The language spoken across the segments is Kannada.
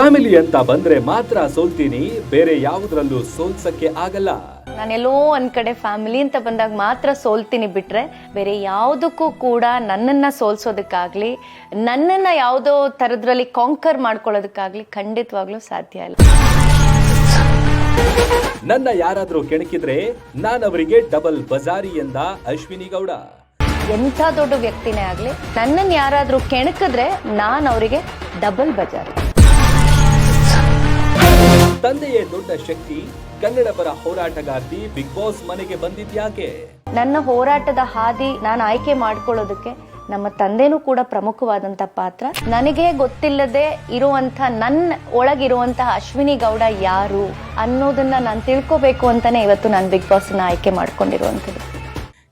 ಫ್ಯಾಮಿಲಿ ಅಂತ ಬಂದ್ರೆ ಮಾತ್ರ ಸೋಲ್ತೀನಿ ಬೇರೆ ಯಾವುದ್ರಲ್ಲೂ ಸೋಲ್ಸಕ್ಕೆ ಆಗಲ್ಲ. ನಾನೆಲ್ಲೋ ಒಂದ್ ಕಡೆ ಫ್ಯಾಮಿಲಿ ಅಂತ ಬಂದಾಗ ಮಾತ್ರ ಸೋಲ್ತೀನಿ ಬಿಟ್ರೆ ಬೇರೆ ಯಾವುದಕ್ಕೂ ಕೂಡ ನನ್ನನ್ನ ಸೋಲ್ಸೋದಕ್ಕಾಗ್ಲಿ ನನ್ನನ್ನ ಯಾವುದೋ ತರದ್ರಲ್ಲಿ ಕಾಂಕರ್ ಮಾಡ್ಕೊಳ್ಳೋದಕ್ಕಾಗ್ಲಿ ಖಂಡಿತವಾಗ್ಲೂ ಸಾಧ್ಯ ಇಲ್ಲ. ನನ್ನ ಯಾರಾದ್ರೂ ಕೆಣಕಿದ್ರೆ ನಾನವರಿಗೆ ಡಬಲ್ ಬಜಾರಿ ಎಂದ ಅಶ್ವಿನಿ ಗೌಡ. ಎಂಥ ದೊಡ್ಡ ವ್ಯಕ್ತಿನೇ ಆಗ್ಲಿ ನನ್ನನ್ನು ಯಾರಾದ್ರೂ ಕೆಣಕಿದ್ರೆ ನಾನು ಅವರಿಗೆ ಡಬಲ್ ಬಜಾರ್. ತಂದೆಯೇ ದೊಡ್ಡ ಶಕ್ತಿ, ಕನ್ನಡ ಪರ ಹೋರಾಟಗಾರ್ತಿ ಬಿಗ್ ಬಾಸ್ ಮನೆಗೆ ಬಂದಿದ್ಯಾಕೆ? ನನ್ನ ಹೋರಾಟದ ಹಾದಿ ನಾನು ಆಯ್ಕೆ ಮಾಡ್ಕೊಳ್ಳೋದಕ್ಕೆ ನಮ್ಮ ತಂದೆನೂ ಕೂಡ ಪ್ರಮುಖವಾದಂತ ಪಾತ್ರ. ನನಗೆ ಗೊತ್ತಿಲ್ಲದೆ ಇರುವಂತ ನನ್ನ ಒಳಗಿರುವಂತಹ ಅಶ್ವಿನಿ ಗೌಡ ಯಾರು ಅನ್ನೋದನ್ನ ನಾನು ತಿಳ್ಕೋಬೇಕು ಅಂತಾನೆ ಇವತ್ತು ನಾನು ಬಿಗ್ ಬಾಸ್ನ ಆಯ್ಕೆ ಮಾಡ್ಕೊಂಡಿರುವಂಥದ್ದು.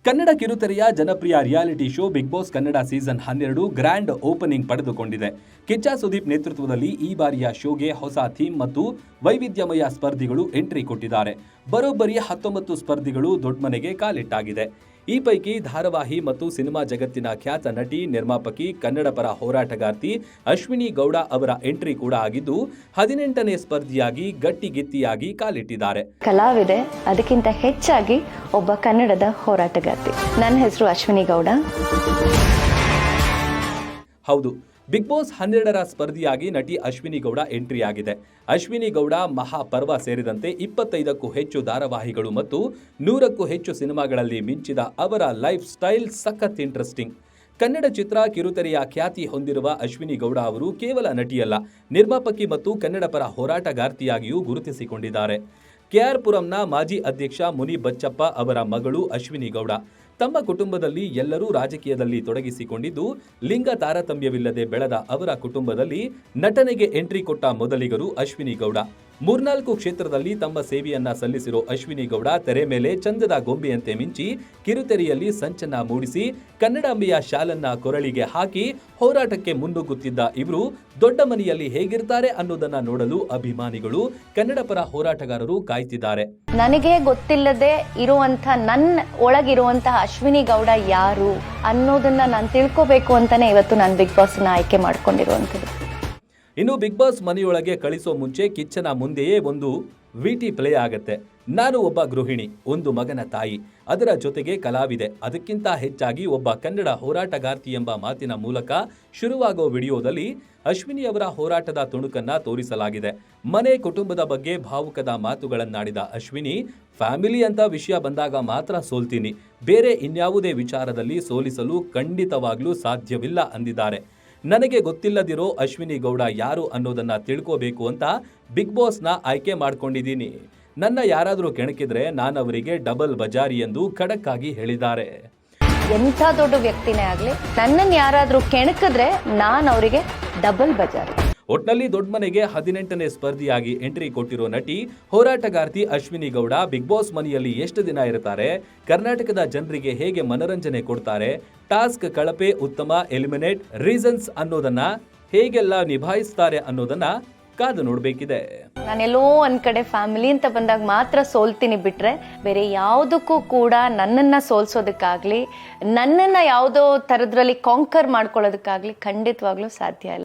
ಕನ್ನಡ ಕಿರುತೆರೆಯ ಜನಪ್ರಿಯ reality show Bigg Boss Kannada season ಹನ್ನೆರಡು ಗ್ರ್ಯಾಂಡ್ ಓಪನಿಂಗ್ ಪಡೆದುಕೊಂಡಿದೆ. ಕಿಚ್ಚ ಸುದೀಪ್ ನೇತೃತ್ವದಲ್ಲಿ ಈ ಬಾರಿಯ ಶೋಗೆ ಹೊಸ ಥೀಮ್ ಮತ್ತು ವೈವಿಧ್ಯಮಯ ಸ್ಪರ್ಧಿಗಳು ಎಂಟ್ರಿ ಕೊಟ್ಟಿದ್ದಾರೆ. ಬರೋಬ್ಬರಿ ಹತ್ತೊಂಬತ್ತು ಸ್ಪರ್ಧಿಗಳು ದೊಡ್ಡ ಮನೆಗೆ ಕಾಲಿಟ್ಟಾಗಿದೆ. ಈ ಪೈಕಿ ಧಾರಾವಾಹಿ ಮತ್ತು ಸಿನಿಮಾ ಜಗತ್ತಿನ ಖ್ಯಾತ ನಟಿ ನಿರ್ಮಾಪಕಿ ಕನ್ನಡ ಪರ ಹೋರಾಟಗಾರ್ತಿ ಅಶ್ವಿನಿ ಗೌಡ ಅವರ ಎಂಟ್ರಿ ಕೂಡ ಆಗಿದ್ದು ಹದಿನೆಂಟನೇ ಸ್ಪರ್ಧಿಯಾಗಿ ಗಟ್ಟಿಗಿತ್ತಿಯಾಗಿ ಕಾಲಿಟ್ಟಿದ್ದಾರೆ. ಕಲಾವಿದೆ ಅದಕ್ಕಿಂತ ಹೆಚ್ಚಾಗಿ ಒಬ್ಬ ಕನ್ನಡದ ಹೋರಾಟಗಾರ್ತಿ. ನನ್ನ ಹೆಸರು ಅಶ್ವಿನಿ ಗೌಡ. ಹೌದು ಬಿಗ್ ಬಾಸ್ ಹನ್ನೆರಡರ ಸ್ಪರ್ಧಿಯಾಗಿ ನಟಿ ಅಶ್ವಿನಿ ಗೌಡ ಎಂಟ್ರಿ ಆಗಿದೆ ಅಶ್ವಿನಿ ಗೌಡ ಮಹಾಪರ್ವ ಸೇರಿದಂತೆ ಇಪ್ಪತ್ತೈದಕ್ಕೂ ಹೆಚ್ಚು ಧಾರಾವಾಹಿಗಳು ಮತ್ತು ನೂರಕ್ಕೂ ಹೆಚ್ಚು ಸಿನಿಮಾಗಳಲ್ಲಿ ಮಿಂಚಿದ ಅವರ ಲೈಫ್ ಸ್ಟೈಲ್ ಸಖತ್ ಇಂಟ್ರೆಸ್ಟಿಂಗ್. ಕನ್ನಡ ಚಿತ್ರ ಕಿರುತೆರೆಯ ಖ್ಯಾತಿ ಹೊಂದಿರುವ ಅಶ್ವಿನಿ ಗೌಡ ಅವರು ಕೇವಲ ನಟಿಯಲ್ಲ, ನಿರ್ಮಾಪಕಿ ಮತ್ತು ಕನ್ನಡ ಪರ ಹೋರಾಟಗಾರ್ತಿಯಾಗಿಯೂ ಗುರುತಿಸಿಕೊಂಡಿದ್ದಾರೆ. ಕೆಆರ್ ಪುರಂನ ಮಾಜಿ ಅಧ್ಯಕ್ಷ ಮುನಿ ಬಚ್ಚಪ್ಪ ಅವರ ಮಗಳು ಅಶ್ವಿನಿ ಗೌಡ. ತಮ್ಮ ಕುಟುಂಬದಲ್ಲಿ ಎಲ್ಲರೂ ರಾಜಕೀಯದಲ್ಲಿ ತೊಡಗಿಸಿಕೊಂಡಿದ್ದು ಲಿಂಗ ತಾರತಮ್ಯವಿಲ್ಲದೆ ಬೆಳೆದ ಅವರ ಕುಟುಂಬದಲ್ಲಿ ನಟನೆಗೆ ಎಂಟ್ರಿ ಕೊಟ್ಟ ಮೊದಲಿಗರು ಅಶ್ವಿನಿ ಗೌಡ. ಮೂರ್ನಾಲ್ಕು ಕ್ಷೇತ್ರದಲ್ಲಿ ತಮ್ಮ ಸೇವೆಯನ್ನ ಸಲ್ಲಿಸಿರೋ ಅಶ್ವಿನಿ ಗೌಡ ತೆರೆ ಮೇಲೆ ಚಂದದ ಗೊಂಬೆಯಂತೆ ಮಿಂಚಿ ಕಿರುತೆರೆಯಲ್ಲಿ ಸಂಚನ ಮೂಡಿಸಿ ಕನ್ನಡಾಂಬೆಯ ಶಾಲನ್ನ ಕೊರಳಿಗೆ ಹಾಕಿ ಹೋರಾಟಕ್ಕೆ ಮುನ್ನುಗ್ಗುತ್ತಿದ್ದ ಇವರು ದೊಡ್ಡ ಮನೆಯಲ್ಲಿ ಹೇಗಿರ್ತಾರೆ ಅನ್ನೋದನ್ನ ನೋಡಲು ಅಭಿಮಾನಿಗಳು ಕನ್ನಡ ಪರ ಹೋರಾಟಗಾರರು ಕಾಯ್ತಿದ್ದಾರೆ. ನನಗೆ ಗೊತ್ತಿಲ್ಲದೆ ಇರುವಂತ ನನ್ನ ಒಳಗಿರುವಂತಹ ಅಶ್ವಿನಿ ಗೌಡ ಯಾರು ಅನ್ನೋದನ್ನ ನಾನು ತಿಳ್ಕೋಬೇಕು ಅಂತಾನೆ ಇವತ್ತು ನಾನು ಬಿಗ್ ಬಾಸ್ನ ಆಯ್ಕೆ ಮಾಡ್ಕೊಂಡಿರುವಂಥದ್ದು. ಇನ್ನು ಬಿಗ್ ಬಾಸ್ ಮನೆಯೊಳಗೆ ಕಳಿಸೋ ಮುಂಚೆ ಕಿಚ್ಚನ ಮುಂದೆಯೇ ಒಂದು ವಿಟಿ ಪ್ಲೇ ಆಗತ್ತೆ. ನಾನು ಒಬ್ಬ ಗೃಹಿಣಿ, ಒಂದು ಮಗನ ತಾಯಿ. ಅದರ ಜೊತೆಗೆ ಕಲಾವಿದೆ. ಅದಕ್ಕಿಂತ ಹೆಚ್ಚಾಗಿ ಒಬ್ಬ ಕನ್ನಡ ಹೋರಾಟಗಾರ್ತಿ ಎಂಬ ಮಾತಿನ ಮೂಲಕ ಶುರುವಾಗೋ ವಿಡಿಯೋದಲ್ಲಿ ಅಶ್ವಿನಿ ಅವರ ಹೋರಾಟದ ತುಣುಕನ್ನ ತೋರಿಸಲಾಗಿದೆ. ಮನೆ ಕುಟುಂಬದ ಬಗ್ಗೆ ಭಾವುಕದ ಮಾತುಗಳನ್ನಾಡಿದ ಅಶ್ವಿನಿ, ಫ್ಯಾಮಿಲಿ ಅಂತ ವಿಷಯ ಬಂದಾಗ ಮಾತ್ರ ಸೋಲ್ತೀನಿ. ಬೇರೆ ಇನ್ಯಾವುದೇ ವಿಚಾರದಲ್ಲಿ ಸೋಲಿಸಲು ಖಂಡಿತವಾಗ್ಲೂ ಸಾಧ್ಯವಿಲ್ಲ ಅಂದಿದ್ದಾರೆ. ನನಗೆ ಗೊತ್ತಿಲ್ಲದಿರೋ ಅಶ್ವಿನಿ ಗೌಡ ಯಾರು ಅನ್ನೋದನ್ನ ತಿಳ್ಕೋಬೇಕು ಅಂತ ಬಿಗ್ ಬಾಸ್ನ ಆಯ್ಕೆ ಮಾಡ್ಕೊಂಡಿದ್ದೀನಿ. ನನ್ನ ಯಾರಾದರೂ ಕೆಣಕಿದ್ರೆ ನಾನು ಅವರಿಗೆ ಡಬಲ್ ಬಜಾರಿ ಎಂದು ಖಡಕ್ ಆಗಿ ಹೇಳಿದ್ದಾರೆ. ಎಂಥ ದೊಡ್ಡ ವ್ಯಕ್ತಿನೇ ಆಗಲಿ ನನ್ನನ್ನು ಯಾರಾದರೂ ಕೆಣಕಿದ್ರೆ ನಾನು ಅವರಿಗೆ ಡಬಲ್ ಬಜಾರ್. ಒಟ್ನಲ್ಲಿ ದೊಡ್ಡಮನೆಗೆ ಹದಿನೆಂಟನೇ ಸ್ಪರ್ಧಿಯಾಗಿ ಎಂಟ್ರಿ ಕೊಟ್ಟಿರೋ ನಟಿ ಹೋರಾಟಗಾರ್ತಿ ಅಶ್ವಿನಿ ಗೌಡ ಬಿಗ್ ಬಾಸ್ ಮನೆಯಲ್ಲಿ ಎಷ್ಟು ದಿನ ಇರ್ತಾರೆ, ಕರ್ನಾಟಕದ ಜನರಿಗೆ ಹೇಗೆ ಮನರಂಜನೆ ಕೊಡ್ತಾರೆ, ಟಾಸ್ಕ್ ಕಳಪೆ ಉತ್ತಮ ಎಲಿಮಿನೇಟ್ ರೀಸನ್ಸ್ ಅನ್ನೋದನ್ನ ಹೇಗೆಲ್ಲ ನಿಭಾಯಿಸ್ತಾರೆ ಅನ್ನೋದನ್ನ ಕಾದು ನೋಡಬೇಕಿದೆ. ನಾನೆಲ್ಲೋ ಒಂದ್ ಕಡೆ ಫ್ಯಾಮಿಲಿ ಅಂತ ಬಂದಾಗ ಮಾತ್ರ ಸೋಲ್ತೀನಿ ಬಿಟ್ರೆ ಬೇರೆ ಯಾವುದಕ್ಕೂ ಕೂಡ ನನ್ನನ್ನ ಸೋಲ್ಸೋದಕ್ಕಾಗ್ಲಿ, ನನ್ನನ್ನ ಯಾವುದೋ ಥರದ್ರಲ್ಲಿ ಕಾಂಕರ್ ಮಾಡ್ಕೊಳ್ಳೋದಕ್ಕಾಗ್ಲಿ ಖಂಡಿತವಾಗ್ಲೂ ಸಾಧ್ಯ ಇಲ್ಲ.